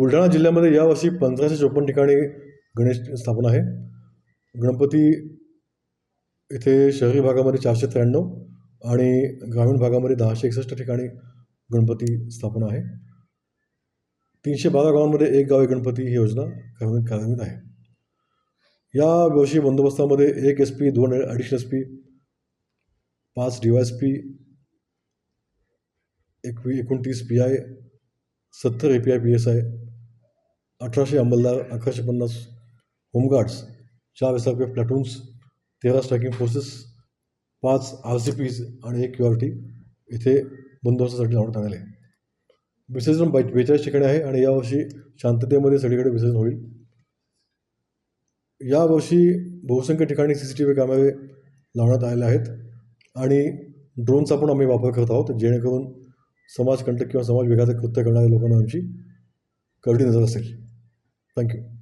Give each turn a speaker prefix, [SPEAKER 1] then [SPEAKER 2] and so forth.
[SPEAKER 1] बुलढाणा जिल्ह्यामध्ये यावर्षी पंधराशे चोपन्न ठिकाणी गणेश स्थापना आहे. गणपती इथे शहरी भागामध्ये चारशे त्र्याण्णव आणि ग्रामीण भागामध्ये दहाशे एकसष्ट ठिकाणी गणपती स्थापना आहे. तीनशे बारा गावांमध्ये एक गाव गणपती ही योजना कार्यान्वित कार्यान्वित आहे. या वर्षी बंदोबस्तामध्ये एक एस पी दोन ॲडिशनल एस पी पाच डी वाय एस पी एकवी एकोणतीस पी आय सत्तर A P I P S I अठराशे अंमलदार अकराशे पन्नास होमगार्ड्स चार S R P F platoons तेरा स्ट्रायकिंग फोर्सेस पाच आर सी पीज आणि एक क्यू आर टी इथे बंदोबस्तासाठी लावण्यात आलेले आहे विसर्जन बाय बेचाळीस ठिकाणी आहे आणि यावर्षी शांततेमध्ये सगळीकडे विसर्जन होईल. यावर्षी बहुसंख्य ठिकाणी सी सी टी व्ही कॅमेरे लावण्यात आलेले आहेत आणि ड्रोनचा पण आम्ही वापर करत आहोत जेणेकरून समाजकंटक किंवा समाज विघातक कृत्य करणाऱ्या लोकांना आमची करडी नजर असेल. Thank you.